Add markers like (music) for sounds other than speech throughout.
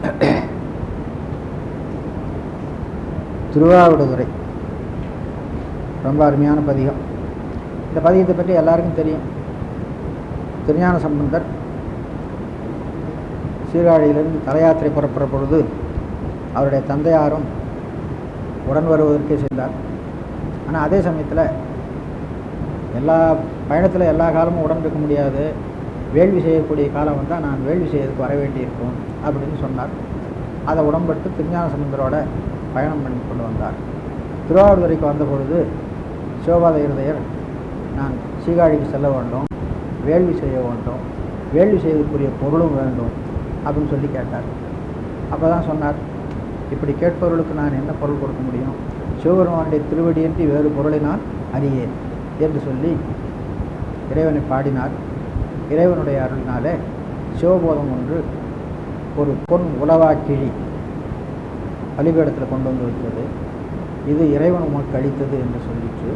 (coughs) திருவாவடுதுறை. ரொம்ப அருமையான பதிகம். இந்த பதிகத்தை பற்றி எல்லாருக்கும் தெரியும். திருஞான சம்பந்தர் சீர்காழியிலிருந்து தலையாத்திரை புறப்படுற பொழுது அவருடைய தந்தையாரும் உடன் வருவதற்கே சென்றார். ஆனால் அதே சமயத்தில் எல்லா பயணத்தில் எல்லா காலமும் உடன் இருக்க முடியாது. வேள்வி செய்யக்கூடிய காலம் வந்தால் நான் வேள்வி செய்யறதுக்கு வர வேண்டியிருக்கும். அப்படின்னு சொன்னார். அதை உடம்பட்டு திருஞான சமுந்தரோட பயணம் பண்ணி கொண்டு வந்தார். திருவாவூதுறைக்கு வந்த பொழுது சிவபாத இருதயர் நான் சீகாழிக்கு செல்ல வேண்டும் வேள்வி செய்ய வேண்டும் வேள்வி செய்வதற்குரிய பொருளும் வேண்டும் அப்படின்னு சொல்லி கேட்டார். அப்போ தான் சொன்னார் இப்படி கேட்பவர்களுக்கு நான் என்ன பொருள் கொடுக்க முடியும்? சிவபெருமானுடைய திருவடியின்றி வேறு பொருளை நான் அறியேன் என்று சொல்லி இறைவனை பாடினார். இறைவனுடைய அருளினாலே சிவபோதம் ஒன்று ஒரு பொன் உலவா கிழி பலிபீடத்தில் கொண்டு வந்து வைத்தது. இது இறைவன் உனக்கு அளித்தது என்று சொல்லிட்டு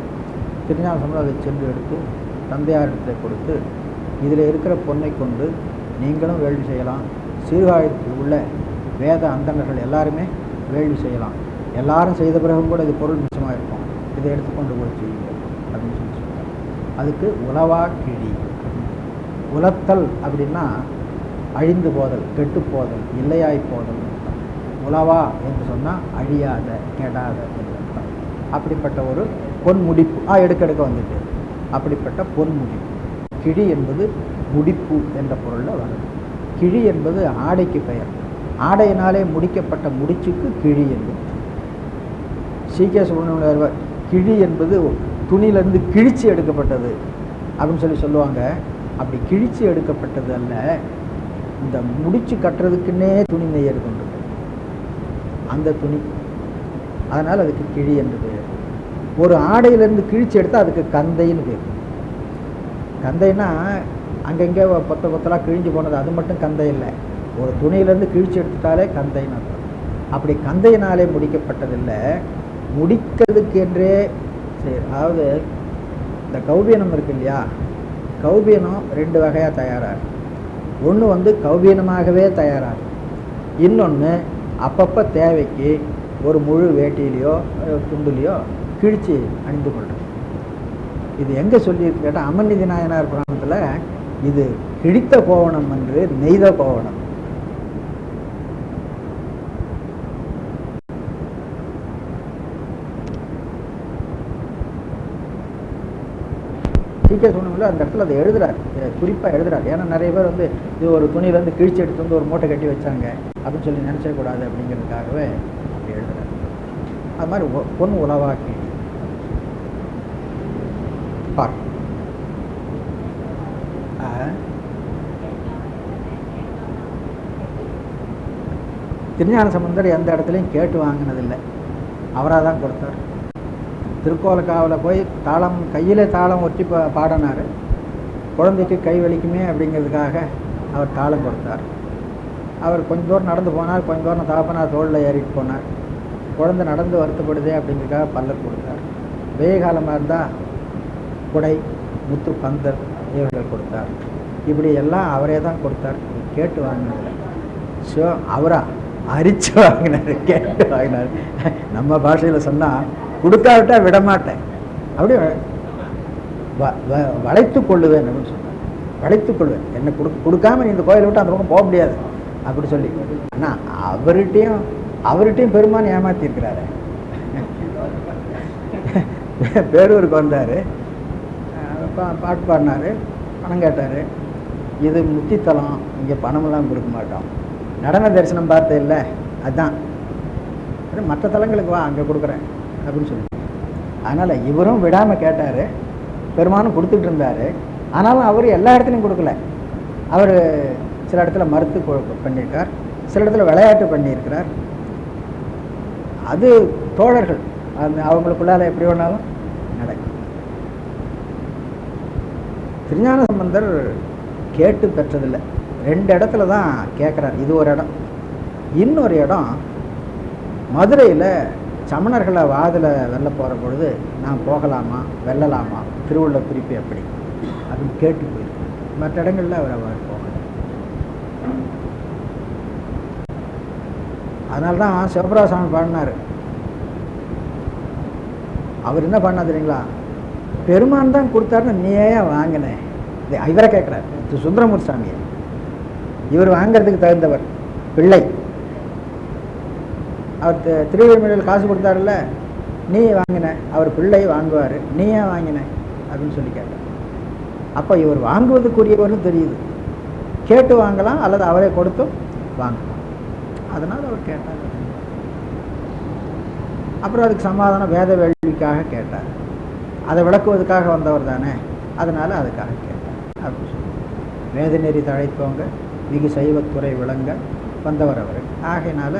திருஞான சம்பளம் அதை சென்று எடுத்து தந்தையாரிடத்தில் கொடுத்து இதில் இருக்கிற பொன்னை கொண்டு நீங்களும் வேள்வி செய்யலாம். சீர்காழத்தில் உள்ள வேத அந்தங்கர்கள் எல்லாருமே வேள்வி செய்யலாம். எல்லாரும் செய்த பிறகும் கூட இது பொருள் மிச்சமாக இருக்கும். இதை எடுத்துக்கொண்டு போய் செய்யுங்க அப்படின்னு சொல்லி சொல்லுவாங்க அதுக்கு உலவா கிழி உலத்தல் அப்படின்னா அழிந்து போதல் கெட்டு போதல் இல்லையாய் போதல் உலவா என்று சொன்னால் அழியாத கெடாத என்று அர்த்தம். அப்படிப்பட்ட ஒரு பொன் முடிப்பு. ஆ எடுக்க எடுக்க வந்துட்டு. அப்படிப்பட்ட பொன் முடிப்பு. கிழி என்பது முடிப்பு என்ற பொருளில் வருது கிழி என்பது ஆடைக்கு பெயர். ஆடையினாலே முடிக்கப்பட்ட முடிச்சுக்கு கிழி என்பது சீக்கிய சுப்பிரமணியர் கிழி என்பது துணியிலிருந்து கிழிச்சு எடுக்கப்பட்டது அப்படின்னு சொல்லி சொல்லுவாங்க. அப்படி கிழிச்சு எடுக்கப்பட்டது அல்ல. இந்த முடிச்சு கட்டுறதுக்குன்னே துணி நெய்யர் கொண்டு அந்த துணி. அதனால் அதுக்கு கிழி என்று பெயர். ஒரு ஆடையிலேருந்து கிழிச்சு எடுத்தால் அதுக்கு கந்தைன்னு பேர் கந்தைன்னா அங்கங்கே பொத்த பொத்தலாக கிழிஞ்சு போனது அது மட்டும் கந்தை இல்லை. ஒரு துணியிலேருந்து கிழிச்சு எடுத்துட்டாலே கந்தைன்னு அர்த்தம். அப்படி கந்தையினாலே முடிக்கப்பட்டதில்லை. முடிக்கிறதுக்கு என்றே சரி அதாவது இந்த கௌபீனம் இருக்கு இல்லையா? கௌபீனம் ரெண்டு வகையாக தயாராகும் ஒன்று வந்து கௌபீனமாகவே தயாராகும். இன்னொன்று அப்பப்போ தேவைக்கு ஒரு முழு வேட்டியிலையோ அஹ், துண்டுலையோ கிழித்து அணிந்து கொள்றது. இது எங்கே சொல்லியிருக்கு கேட்டால் அமர்நிதி நாயனார் புராணத்தில் இது கிழித்த கோவணம் என்று நெய்த கோவணம். சீக்கிய சொன்னோம்ல அந்த இடத்துல அதை எழுதுறாரு. குறிப்பாக எழுதுறாரு. ஏன்னா நிறைய பேர் வந்து இது ஒரு துணியிலேருந்து கிழிச்சு எடுத்து வந்து ஒரு மூட்டை கட்டி வச்சாங்க. அப்படின்னு சொல்லி நினச்சக்கூடாது அப்படிங்கிறதுக்காகவே அப்படி எழுதுறாரு. அது மாதிரி பொன் உளவாக்கி பார். திருஞான சம்பந்தர் எந்த இடத்துலையும் கேட்டு வாங்கினதில்லை. அவராக தான் கொடுத்தார். திருக்கோலக்காவில் போய் தாளம் கையில் தாளம் ஒட்டி பா பாடினார். குழந்தைக்கு கை வலிக்குமே அப்படிங்கிறதுக்காக அவர் தாளம் கொடுத்தார். அவர் கொஞ்ச தூரம் நடந்து போனார் கொஞ்ச தூரம் தாப்பனார் தோளில் ஏறிட்டு போனார். குழந்தை நடந்து வருத்தப்படுதே அப்படிங்கிறதுக்காக பல்லர் கொடுத்தார். வெய்ய காலமாக இருந்தால் குடை முத்து பந்தர் இவர்கள் கொடுத்தார். இப்படி எல்லாம் அவரே தான் கொடுத்தார். கேட்டு வாங்கினார். ஸோ அவரா? அரிச்சு வாங்கினார் கேட்டு வாங்கினார். நம்ம பாஷையில் சொன்னால் கொடுக்காவிட்டா விட மாட்டேன் வளைத்து வ- வ- வளைத்துக் கொள்ளுவேன் அப்படின்னு சொன்னார். வளைத்துக் கொள்வேன். என்னை கொடு கொடுக்காம நீ இந்த கோயிலை விட்டு அந்த பக்கம் போக முடியாது. அப்படி சொல்லி. ஆனால் அவர்கிட்டையும் அவர்கிட்டையும் பெருமான் ஏமாத்திருக்கிறாரு (laughs) பேரூருக்கு வந்தார். பாட்டு பாடினார். பணம் கேட்டார். இது முத்தித்தலம். இங்கே பணமெல்லாம் கொடுக்க மாட்டோம். நடன தரிசனம் பார்த்த இல்லை. அதுதான் மற்ற தலங்களுக்கு வா அங்கே கொடுக்குறேன். அப்படின்னு சொல்லி அதனால் இவரும் விடாமல் கேட்டார். பெருமானும் கொடுத்துட்டு இருந்தார். ஆனாலும் அவர் எல்லா இடத்துலையும் கொடுக்கல. அவர் சில இடத்துல மறுத்து பண்ணியிருக்கார். சில இடத்துல விளையாட்டு பண்ணியிருக்கிறார். அது தோழர்கள். அந்த அவங்களுக்குள்ளால் எப்படி வேணாலும் நடக்கும். திருஞான சம்பந்தர் கேட்டு பெற்றதில்லை. ரெண்டு இடத்துல தான் கேட்குறார். இது ஒரு இடம். இன்னொரு இடம் மதுரையில் சமணர்களை வாதில் வெல்ல போகிற பொழுது நான் போகலாமா வெல்லலாமா? திருவள்ளுவர் குறிப்பு எப்படி? அப்படின்னு கேட்டு போயிருக்கேன் மற்ற இடங்களில் அவர் அவர் போகல. அதனால தான் சிவபுரா சாமி பாடினார். அவர் என்ன பண்ணா தெரியுங்களா? பெருமான் தான் கொடுத்தாருன்னு நீ ஏன் வாங்கினேன் இது இவரை கேட்குறாரு. திரு சாமியை இவர் வாங்கிறதுக்கு தகுந்தவர். பிள்ளை. அவர் திருவிழமையில் காசு கொடுத்தாருல்ல? நீ வாங்கின அவர் பிள்ளை வாங்குவார். நீ ஏன் வாங்கின? அப்படின்னு சொல்லி கேட்டார். அப்போ இவர் வாங்குவதுக்குரியவர்னு தெரியுது. கேட்டு வாங்கலாம் அல்லது அவரே கொடுத்தும் வாங்கலாம். அதனால் அவர் கேட்டார். அப்புறம் அதுக்கு சமாதானம் வேத வேள்விக்காக கேட்டார். அதை விளக்குவதற்காக வந்தவர் தானே? அதனால் அதுக்காக கேட்டார். அப்படின்னு சொல்லி. வேத நெறி தழைத்தவங்க மிகு சைவத்துறை விளங்க வந்தவர் அவர். ஆகையினால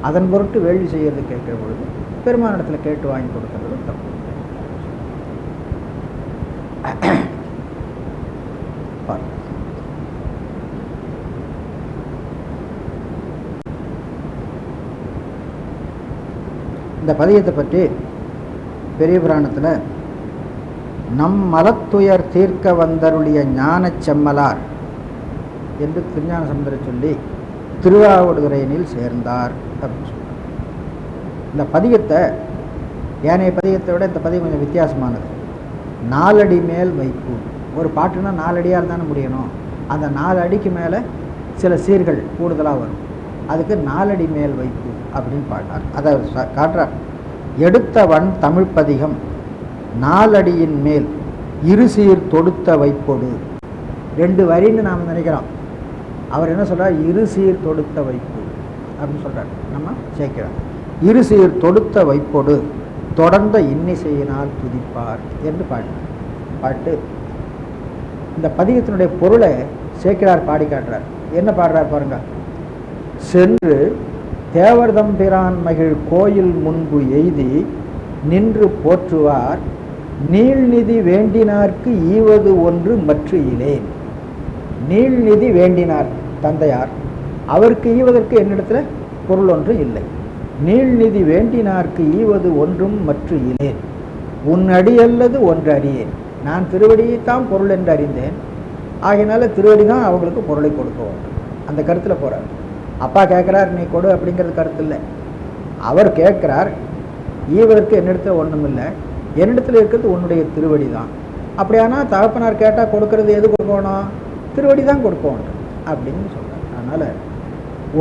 அதன் பொருட்டு வேள்வி செய்யறது கேட்கிற பொழுது பெருமானிடத்தில் கேட்டு வாங்கி கொடுக்கறது தப்பு. இந்த பதியத்தை பற்றி பெரிய புராணத்தில் நம் மலத்துயர் தீர்க்க வந்தருளிய ஞானச் செம்மலார் என்று திருஞான சம்பந்தரை சொல்லி திருவாவடுதுறையினில் சேர்ந்தார் அப்படின்னு இந்த பதிகத்தை ஏனைய பதிகத்தை விட இந்த பதிகம் கொஞ்சம் வித்தியாசமானது. நாலடி மேல் வைப்பு ஒரு பாட்டுனா நாலடியாக இருந்தானே முடியணும். அந்த நாலு அடிக்கு மேலே சில சீர்கள் கூடுதலாக வரும். அதுக்கு நாலடி மேல் வைப்பு அப்படின்னு பாடினார் அதை காட்டுறார். எடுத்தவன் தமிழ் பதிகம் நாலடியின் மேல் இரு சீர் தொடுத்த வைப்பொடு. ரெண்டு வரின்னு நாம் நினைக்கிறோம். அவர் என்ன சொல்கிறார் இரு சீர் தொடுத்த வைப்பு. அப்படின்னு சொல்கிறார் நம்ம சேர்க்கிறார் இரு சீர் தொடுத்த வைப்போடு தொடர்ந்த இன்னிசையினால் துதிப்பார் என்று பாட்டு. பாட்டு. இந்த பதிகத்தினுடைய பொருளை சேக்கிரார் பாடி காட்டுறார். என்ன பாடுறார் பாருங்க. சென்று தேவர்தம்பிரான் மகிழ் கோயில் முன்பு எய்தி நின்று போற்றுவார். நீள்நிதி வேண்டினார்க்கு ஈவது ஒன்று மற்ற இலேன் நீள்நிதி வேண்டினார். தந்தையார் அவருக்கு ஈவதற்கு என்னிடத்துல பொருள் ஒன்று இல்லை. நீள்நிதி வேண்டினார்க்கு ஈவது ஒன்றும் மற்ற இலேன் உன் அடி அல்லது ஒன்று அறியேன் நான் திருவடியைத்தான் பொருள் என்று அறிந்தேன். ஆகையினால திருவடி தான் அவங்களுக்கு பொருளை கொடுக்கும் அந்த கருத்தில் போகிறார் அப்பா கேட்குறார் நீ கொடு அப்படிங்கிறது கருத்து இல்லை. அவர் கேட்குறார் ஈவதற்கு என்னிடத்துல ஒன்றும் இல்லை. என்னிடத்துல இருக்கிறது உன்னுடைய திருவடி தான். அப்படியானா தகப்பனார் கேட்டால் கொடுக்கறது எது கொடுக்கணும்? திருவடி தான் கொடுக்கணும். அப்படின்னு சொல்கிறார் அதனால்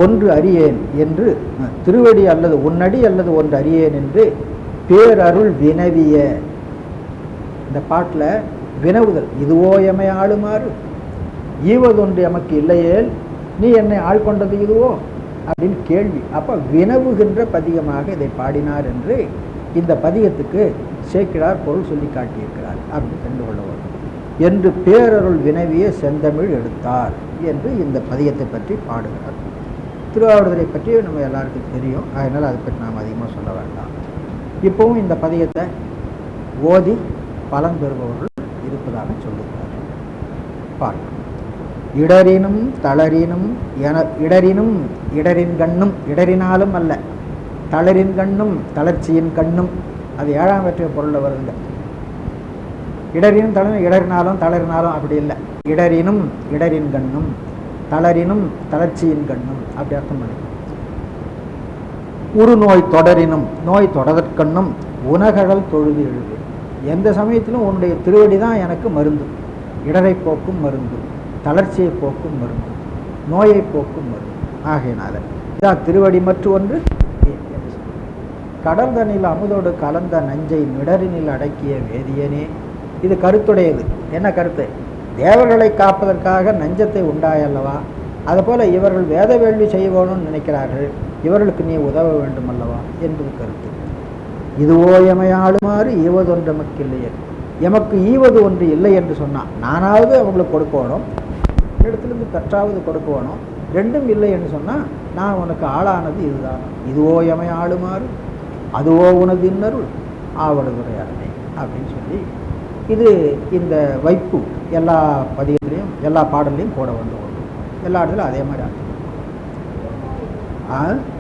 ஒன்று அறியேன் என்று திருவடி அல்லது உன்னடி அல்லது ஒன்று அறியேன் என்று பேரருள் வினவிய. இந்த பாட்டில் வினவுதல் இதுவோ எமை ஆளுமாறு? ஈவதொன்று எமக்கு இல்லையேல் நீ என்னை ஆள்கொண்டது இதுவோ? அப்படின்னு கேள்வி. அப்போ வினவுகின்ற பதிகமாக இதை பாடினார் என்று இந்த பதிகத்துக்கு சேக்கிழார் பொருள் சொல்லி காட்டியிருக்கிறார். அப்படின்னு தெரிந்து கொள்ள என்று பேரருள் வினவிய செந்தமிழ் எடுத்தார் என்று இந்த பதியத்தை பற்றி பாடுகிறார். திருவாவடுதுறை பற்றி நம்ம எல்லாருக்கும் தெரியும். அதனால் அதை பற்றி நாம் அதிகமாக சொல்ல வேண்டாம். இப்போவும் இந்த பதியத்தை ஓதி பலன் பெறுபவர்கள் இருப்பதாக சொல்லுகிறார். பார்க்கலாம். இடரினும் தளரினும் என இடரினும் இடரின் கண்ணும் இடரினாலும் அல்ல தளரின் கண்ணும் தளர்ச்சியின் கண்ணும். அது ஏழாம் வெற்றிய பொருளில் வருங்க இடரினும் தளரும் இடரினாலும் தளறினாலும் அப்படி இல்லை. இடரினும் இடரின் கண்ணும் தளரினும் தளர்ச்சியின் கண்ணும். அப்படி அர்த்தம் பண்ணிக்கணும் உரு நோய் தொடரினும் நோய் தொடர்கண்ணும் உணகழல் தொழுது எழுது. எந்த சமயத்திலும் உன்னுடைய திருவடி தான் எனக்கு மருந்து. இடரை போக்கும் மருந்து தளர்ச்சியை போக்கும் மருந்து நோயை போக்கும் மருந்து. ஆகையினால இதான் திருவடி மற்றும் ஒன்று. கடல் தண்ணில் அமுதோடு கலந்த நஞ்சை மிடரினில் அடக்கிய வேதியனே இது கருத்துடையது. என்ன கருத்து? தேவர்களை காப்பதற்காக நஞ்சத்தை உண்டாயல்லவா? அதுபோல இவர்கள் வேத வேள்வி செய்வோன்னு நினைக்கிறார்கள். இவர்களுக்கு நீ உதவ வேண்டும் அல்லவா என்பது கருத்து. இதுவோ எமை ஆளுமாறு ஈவதொன்று எமக்கு இல்லையே எமக்கு ஈவது ஒன்று இல்லை என்று சொன்னான். நானாவது அவங்களுக்கு கொடுக்கணும். இடத்துலேருந்து கற்றாவது கொடுக்கணும். ரெண்டும் இல்லை என்று சொன்னால் நான் உனக்கு ஆளானது இதுதான். இதுவோ எமை ஆளுமாறு அதுவோ உனது இன்னருள்? ஆவடுதுறையாளனே அப்படின்னு சொல்லி இது இந்த வைப்பு எல்லா பதியத்துலேயும் எல்லா பாடல்லையும் போட வந்து எல்லா இடத்துலையும் அதே மாதிரி அர்த்தம்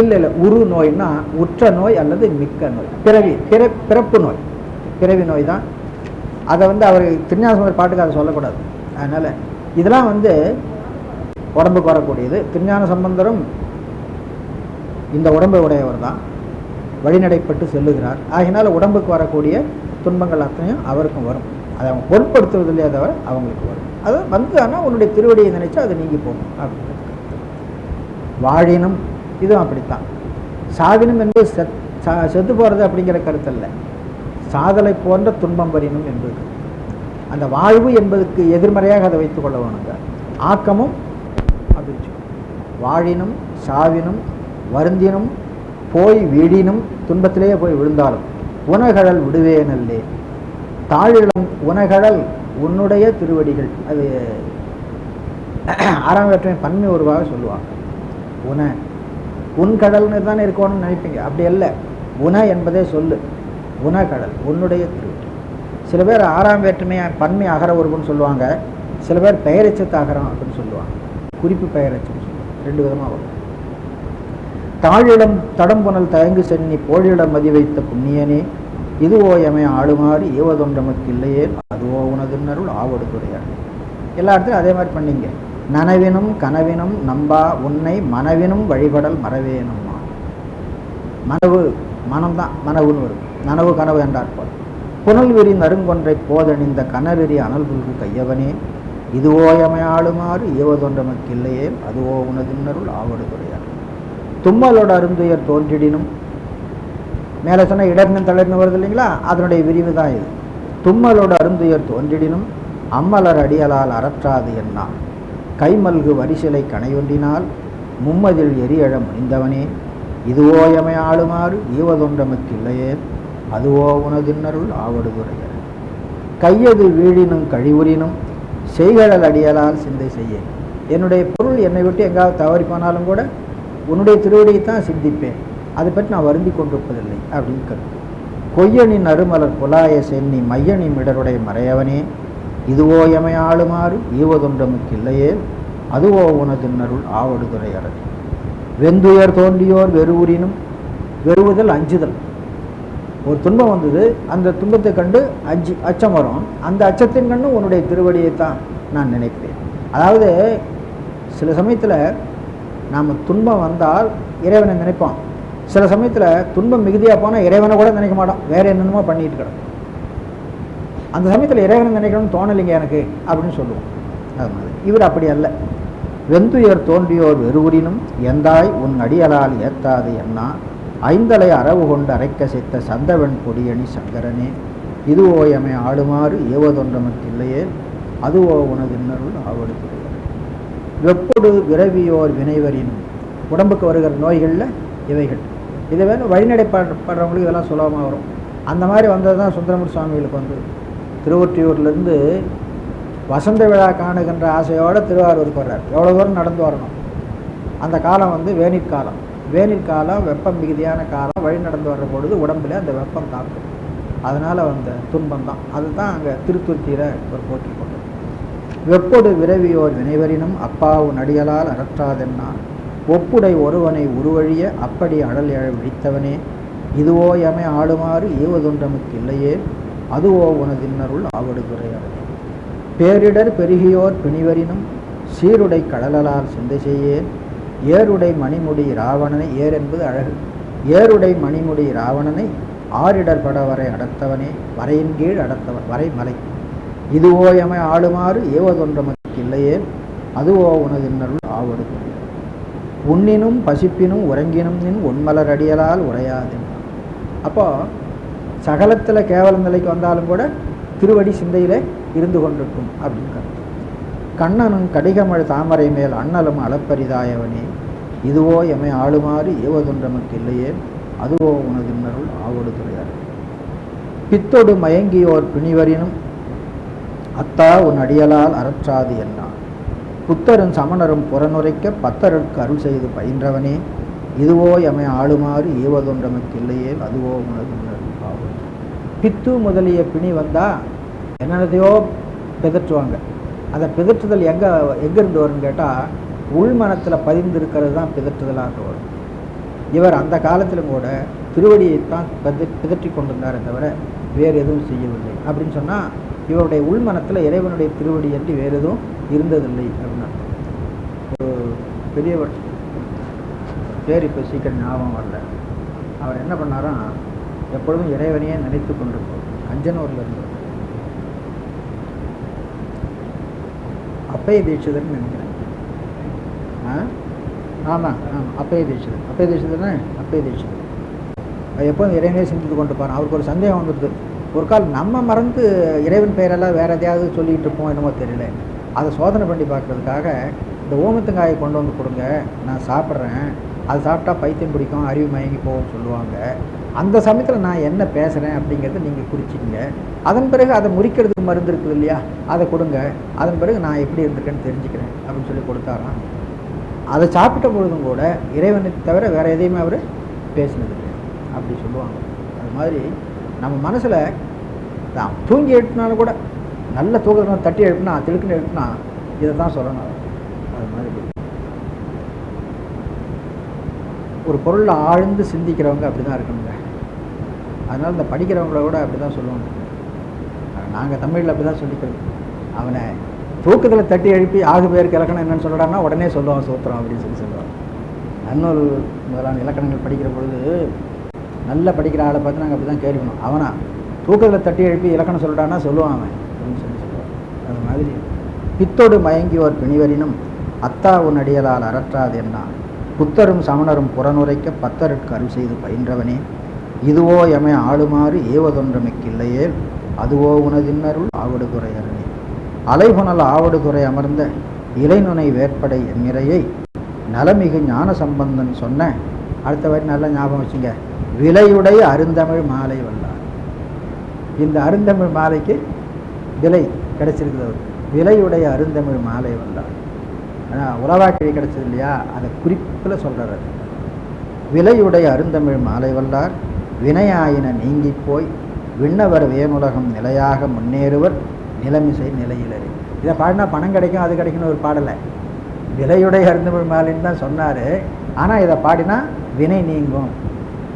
இல்லை இல்லை. உரு நோய்னா உற்ற நோய் அல்லது மிக்க நோய். பிறவி பிற பிறப்பு நோய். பிறவி நோய் தான். அதை வந்து அவர் திருஞாசமர் பாட்டுக்கு அதை சொல்லக்கூடாது. அதனால் இதெல்லாம் வந்து உடம்புக்கு வரக்கூடியது. திருஞான சம்பந்தரும் இந்த உடம்பை உடையவர் தான். வழிநடைப்பட்டு செல்லுகிறார். ஆகினால் உடம்புக்கு வரக்கூடிய துன்பங்கள் அத்தனையும் அவருக்கும் வரும். அதை அவங்க பொருட்படுத்துவதில்லையே தவிர அவங்களுக்கு வரும். அது வந்து ஆனால் உன்னுடைய திருவடியை நினைச்சா அது நீங்கி போகும். அப்படின்னு வாழினும் இதுவும் அப்படித்தான். சாவினும் என்பது செத் சா- செத்து போகிறது அப்படிங்கிற கருத்தல்ல. சாதலை போன்ற துன்பம் வரினும் என்பது. அந்த வாழ்வு என்பதுக்கு எதிர்மறையாக அதை வைத்துக் கொள்ள வேணுங்க ஆக்கமும் அப்படி வாழினும் சாவினும் வருந்தினும் போய் வீடினும் துன்பத்திலேயே போய் விழுந்தாலும் உனகழல் விடுவேனல்லே. தாழிளம் உனகழல் உன்னுடைய திருவடிகள். அது ஆறாம் வேற்றுமை பன்மை உருவாக சொல்லுவாங்க. உன உன் கடல்னு தானே இருக்கணும்னு நினைப்பீங்க. அப்படி அல்ல. உன என்பதே சொல்லு. உனகடல் உன்னுடைய திருவடி. சில பேர் ஆறாம் வேற்றுமையை பன்மை அகர உருவம்னு சொல்லுவாங்க. சில பேர் பெயரச்சத்து அகரம் அப்படின்னு சொல்லுவாங்க. குறிப்பு பெயரச்சம் சொல்லுவாங்க. ரெண்டு விதமாக வரும். தாழிடம் தடம்புணல் தயங்கு சென்னி போழிடம் மதி வைத்த புண்ணியனே இதுவோ எமை ஆளுமாறு ஏவதொன்றமக்கு இல்லையே அதுவோ உனதுன்னருள் ஆவடுதுறையார் எல்லா இடத்துலையும் அதே மாதிரி பண்ணீங்க. நனவினும் கனவினும் நம்பா உன்னை மனவினும் வழிபடல் மறவேனும்மா மனவு மனம்தான் மனவுன்னு வரும். நனவு கனவு என்றார் புனல் புனல்வெறி நறுங்கொன்றை போதணிந்த கனவெறி அனல் புல்கு கையவனே இதுவோ எமை ஆளுமாறு ஏவதொன்றமக்கு இல்லையே அதுவோ உனதுன்னருள் ஆவடுதுறையார் தும்மலோட அருந்துயர் தோன்றிடினும். மேலே சொன்ன இடர்னு தளர்னு வருது இல்லைங்களா? அதனுடைய விரிவு தான் இது. தும்மலோட அருந்துயர் தோன்றிடினும் அம்மலர் அடியலால் அறற்றாது என்னா கைமல்கு வரிசிலை கனையொண்டினால் மும்மதில் எரியழ முடிந்தவனே இதுவோ எமை ஆளுமாறு ஈவதொன்றமக்கு இல்லையே அதுவோ உனதின்னருள் ஆவடுதுரைய கையது வீழினும் கழிவுறினும் செய்கடல் அடியலால் சிந்தை செய்ய என்னுடைய பொருள் என்னை விட்டு எங்காவது தவறி போனாலும் கூட உன்னுடைய திருவடியை தான் சிந்திப்பேன். அதை பற்றி நான் வருந்தி கொண்டிருப்பதில்லை அப்படின்னு கருத்து. கொய்யனின் அருமலர் புலாய சென்னி மையனி மிடருடைய மறையவனே இதுவோ எமையாளுமாறு ஈவதொன்றமுக்கு இல்லையே அதுவோ உனதின்னருள் ஆவடுதுறை அரணி வெந்துயர் தோன்றியோர் வெறுவுறினும் வெறுவுதல் அஞ்சுதல். ஒரு துன்பம் வந்தது அந்த துன்பத்தை கண்டு அஞ்சு அச்சம் வரும் அந்த அச்சத்தின் கண்டு உன்னுடைய திருவடியை தான் நான் நினைப்பேன் அதாவது சில சமயத்தில் நாம் துன்பம் வந்தால் இறைவனை நினைப்போம். சில சமயத்தில் துன்பம் மிகுதியாக போனால் இறைவனை கூட நினைக்க மாட்டோம். வேற என்னென்னமோ பண்ணிட்டு கிடக்கும். அந்த சமயத்தில் இறைவனை நினைக்கணும்னு தோணலைங்க எனக்கு அப்படின்னு சொல்லுவோம். அது மாதிரி. இவர் அப்படி அல்ல. வெந்துயர் தோன்றியோர் வெறுவுறினும் எந்தாய் உன் அடியலால் ஏத்தாது என்னா? ஐந்தலை அரவு கொண்டு அரைக்க செய்த சந்தவன் பொடியணி சங்கரனே. இதுவோ எமை ஆளுமாறு ஏவதொன்றமக்கு இல்லையே அதுவோ உனது இன்னருள் ஆவடுத்துறையார் வெப்பொடு விரவியோர் வினைவரின் உடம்புக்கு வருகிற நோய்களில் இவைகள். இதை வேணும் வழிநடைப்படுறவங்களுக்கு இதெல்லாம் சுலபமாக வரும். அந்த மாதிரி வந்தது தான் சுந்தரமூர் சுவாமிகளுக்கு வந்து திருவொற்றியூர்லேருந்து வசந்த விழா காணுகின்ற ஆசையோடு திருவாரூருக்கு வர்றார். எவ்வளோ தூரம் நடந்து வரணும்? அந்த காலம் வந்து வேனிற் காலம். வேனிற் காலம் வெப்பம் மிகுதியான காலம். வழி நடந்து வர்ற பொழுது உடம்புல அந்த வெப்பம் தாக்கும். அதனால் வந்த துன்பம் தான் அதுதான் அங்கே திருத்துருத்தியில் ஒரு போட்டிருக்கோம் வெப்பொடு விரவியோர் வினைவரினும் அப்பாவு நடிகளால் அறற்றாதென்னா ஒப்புடை ஒருவனை உருவழிய அப்படி அடல் எழ விழித்தவனே. இதுவோ எமை ஆளுமாறு ஈவதுண்டமுக்கு இல்லையே. அதுவோ உனதின்னருள் ஆவடுதுறையார் பேரிடர் பெருகியோர் பிணிவரினும் சீருடை கடலலால் சிந்தை செய்யேன் ஏருடை மணிமுடி ராவணனை ஏர் என்பது அழகு. ஏருடை மணிமுடி ராவணனை ஆரிடர் பட வரை அடர்த்தவனே வரையின் கீழ் அடர்த்தவன் வரை மலை இதுவோ எமை ஆளுமாறு? ஏவதொன்றமக்கு இல்லையே. அதுவோ உனது உனதின்னருள் ஆவடுதுறை உண்ணினும் பசிப்பினும் உறங்கினும் நின் உண்மலர் அடியலால் உரையாது அப்போ சகலத்தில் கேவல நிலைக்கு வந்தாலும் கூட திருவடி சிந்தையிலே இருந்து கொண்டிருக்கும் அப்படின்னு கண்ணனும் கடிகமழ் தாமரை மேல் அண்ணலும் அளப்பரிதாயவனே. இதுவோ எமை ஆளுமாறு? ஏவதொன்றமக்கு இல்லையே. அதுவோ உனதின்னருள் ஆவடு துறையார். பித்தொடு மயங்கியோர் பிணிவரினும் அத்தா உன் அடியலால் அறற்றாது என்னா புத்தரும் சமணரும் புறநுரைக்க பத்தருக்கு அருள் செய்து பயின்றவனே. இதுவோ எமை ஆளுமாறு ஈவதொன்றமைக்கு இல்லையே அதுவோ உனது உணர்வு ஆகும் பித்து முதலிய பிணி வந்தால் என்னென்னதையோ பிதற்றுவாங்க. அந்த பிதற்றுதல் எங்கே எங்கேருந்து வரும்னு கேட்டால் உள்மனத்தில் பதிந்திருக்கிறது தான் பிதற்றுதலாக வரும். இவர் அந்த காலத்திலும் கூட திருவடியைத்தான் பித பிதற்றி கொண்டிருந்தாரே தவிர வேறு எதுவும் செய்யவில்லை. அப்படின்னு சொன்னால் இவருடைய உள்மனத்தில் இறைவனுடைய திருவடி என்று வேறு எதுவும் இருந்ததில்லை அப்படின்னா. ஒரு பெரியவர் பேர் இப்போ சீக்கிரம் ஞாபகம் வரல. அவர் என்ன பண்ணாராம் எப்பொழுதும் இறைவனையே நினைத்து கொண்டிருப்போம் அஞ்சனூரில் இருந்தார் அப்பைய தீட்சிதர்னு நினைக்கிறேன். ஆ? ஆமாம் ஆமாம் அப்பைய தீட்சிதர். அப்பைய தீட்சிதர்னா அப்பைய தீட்சிதர். அது எப்போதும் இறைவனே சிந்தித்து கொண்டு பாருங்க அவருக்கு ஒரு சந்தேகம் வந்துடுது. ஒரு கால் நம்ம மறந்து இறைவன் பெயரெல்லாம் வேறு எதையாவது சொல்லிகிட்டு இருப்போம் என்னமோ தெரியல. அதை சோதனை பண்ணி பார்க்குறதுக்காக இந்த ஓமத்தங்காயை கொண்டு வந்து கொடுங்க நான் சாப்பிட்றேன். அது சாப்பிட்டா பைத்தியம் பிடிக்கும் அறிவு மயங்கி போகும்னு சொல்லுவாங்க. அந்த சமயத்தில் நான் என்ன பேசுகிறேன் அப்படிங்கிறத நீங்கள் குறிச்சிங்க அதன் பிறகு அதை முறிக்கிறதுக்கு மருந்து இருக்குது இல்லையா அதை கொடுங்க. அதன் பிறகு நான் எப்படி இருந்திருக்கேன்னு தெரிஞ்சுக்கிறேன் அப்படின்னு சொல்லி கொடுத்தாராம். அதை சாப்பிட்ட பொழுதும் கூட இறைவனை தவிர வேறு எதையுமே அவர் பேசினது அப்படி சொல்லுவாங்க. அது மாதிரி நம்ம மனசில் தான் தூங்கி எழுப்பினாலும் கூட நல்ல தூக்கத்தில் தட்டி எழுப்பினா திடுக்குன்னு எழுப்பினா இதை தான் சொல்லணும். அது மாதிரி ஒரு பொருளை ஆழ்ந்து சிந்திக்கிறவங்க அப்படி தான் இருக்கணுங்க. அதனால் இந்த படிக்கிறவங்கள கூட அப்படி தான் சொல்லுவாங்க நாங்கள் தமிழில் அப்படி தான் சொல்லிக்கிறோம். அவனை தூக்கத்தில் தட்டி எழுப்பி ஆகு பேருக்கு இலக்கணம் என்னன்னு சொல்கிறான்னா உடனே சொல்லுவான் சூத்திரம் அப்படின்னு சொல்லி சொல்லுவான். நன்னூல் முதலான இலக்கணங்கள் படிக்கிற பொழுது நல்லா படிக்கிற ஆளை பார்த்து நாங்கள் அப்படி தான் கேட்கணும் அவனா தூக்கத்தில் தட்டி எழுப்பி இலக்கணம் சொல்லிட்டான்னா சொல்லுவான் அவன். அப்படின்னு சொல்லி சொல்லுவான் அது மாதிரி பித்தோடு மயங்கியோர் பிணிவரினும் அத்தா உன் அடியலால் அறற்றாது என்ன புத்தரும் சமணரும் புறனுரைக்க பத்தருக்கு அருள் செய்து பயின்றவனே. இதுவோ எமை ஆளுமாறு ஏவதொன்றமைக்கில்லையே. அதுவோ உனதின்னருள் ஆவடுதுறை அருணே அலைபுணல் ஆவடுதுறை அமர்ந்த இலைநுனை வேற்படை என்கிறையை நலமிகு ஞான சம்பந்தன் சொன்ன. அடுத்த வரி நல்லா ஞாபகம் வச்சுங்க. விலையுடைய அருந்தமிழ் மாலை வல்லார். இந்த அருந்தமிழ் மாலைக்கு விலை கிடைச்சிருக்குது அவர் விலையுடைய அருந்தமிழ் மாலை வல்லார். ஆனால் உலவாக்கிழி கிடைச்சது இல்லையா அதை குறிப்பில் சொல்கிறார் அது விலையுடைய அருந்தமிழ் மாலை வல்லார் வினையாயின நீங்கி போய் விண்ணவர் வேனுலகம் நிலையாக முன்னேறுவர் நிலமிசை நிலையிலறி இதை பாடினா பணம் கிடைக்கும் அது கிடைக்கும்னு ஒரு பாடலை. விலையுடைய அருந்தமிழ் மாலைன்னு தான் சொன்னார். ஆனால் இதை பாடினா வினை நீங்கும்.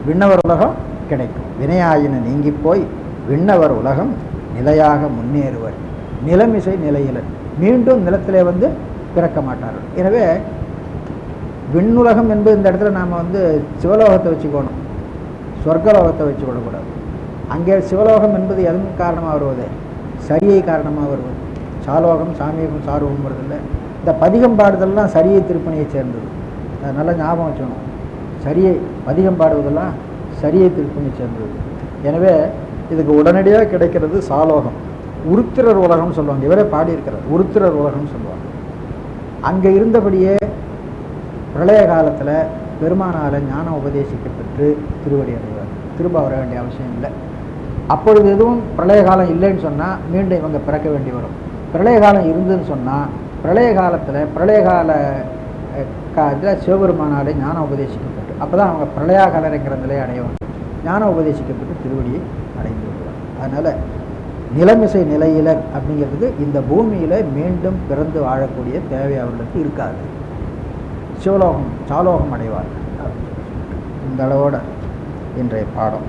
விண்ணவர் உலகம் கிடைக்கும். வினையாயின நீங்கி போய் விண்ணவர் உலகம் நிலையாக முன்னேறுவர். நிலமிசை நிலையிலர் மீண்டும் நிலத்திலே வந்து பிறக்க மாட்டார்கள். எனவே விண்ணுலகம் என்பது இந்த இடத்துல நாம் வந்து சிவலோகத்தை வச்சுக்கணும். சொர்க்கலோகத்தை வச்சுக்கொள்ளக்கூடாது. அங்கே சிவலோகம் என்பது எதன் காரணமாக வருவது? சரியை காரணமாக வருவது. சாலோகம் சாமியகம் சார்வம் வருதில்லை. இந்த பதிகம் பாடுதல்லாம் சரியை திருப்பணியை சேர்ந்தது. அதை நல்லா ஞாபகம் வச்சுக்கணும். சரியை அதிகம் பாடுவதெல்லாம் சரியை திருப்பணியை சேர்ந்தது. எனவே இதுக்கு உடனடியாக கிடைக்கிறது சாலோகம். உருத்திரர் உலகம்னு சொல்லுவாங்க. இவரே பாடியிருக்கிறார். உருத்திரர் உலகம்னு சொல்லுவாங்க. அங்கே இருந்தபடியே பிரளய காலத்தில் பெருமானால் ஞானம் உபதேசிக்கப்பட்டு திருவடி அடைவார். திரும்ப வர வேண்டிய அவசியம் இல்லை. அப்பொழுது எதுவும் பிரளய காலம் இல்லைன்னு சொன்னால் மீண்டும் இவங்க பிறக்க வேண்டி வரும். பிரளய காலம் இருந்துன்னு சொன்னால் பிரளய காலத்தில் பிரளய கால இதில் சிவபெருமானாலே ஞானம் உபதேசிக்கப்படும் அப்போ தான் அவங்க பிரளயாகலருங்கிற நிலையை அடைவாங்க ஞானம் உபதேசிக்கப்பட்டு திருவடியை அடைந்து விடுவார். அதனால் நிலமிசை நிலையிலர் அப்படிங்கிறதுக்கு இந்த பூமியில் மீண்டும் பிறந்து வாழக்கூடிய தேவை அவர்களுக்கு இருக்காது. சிவலோகம் சாலோகம் அடைவார் இந்த அளவோட இன்றைய பாடம்.